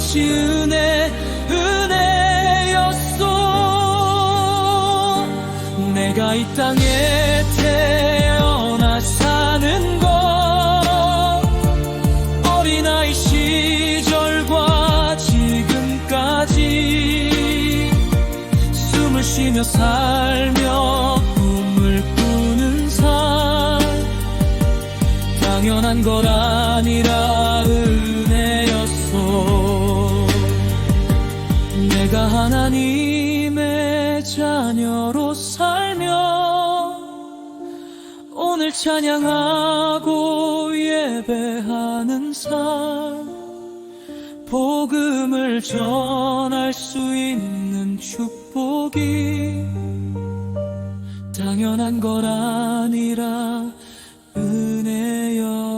것이 은혜 은혜였소. 내가 이 땅에 태어나 사는 것 어린아이 시절과 지금까지 숨을 쉬며 살며 꿈을 꾸는 삶. 당연한 것 아니라 은 내가 하나님의 자녀로 살며 오늘 찬양하고 예배하는 삶 복음을 전할 수 있는 축복이 당연한 걸 아니라 은혜였소.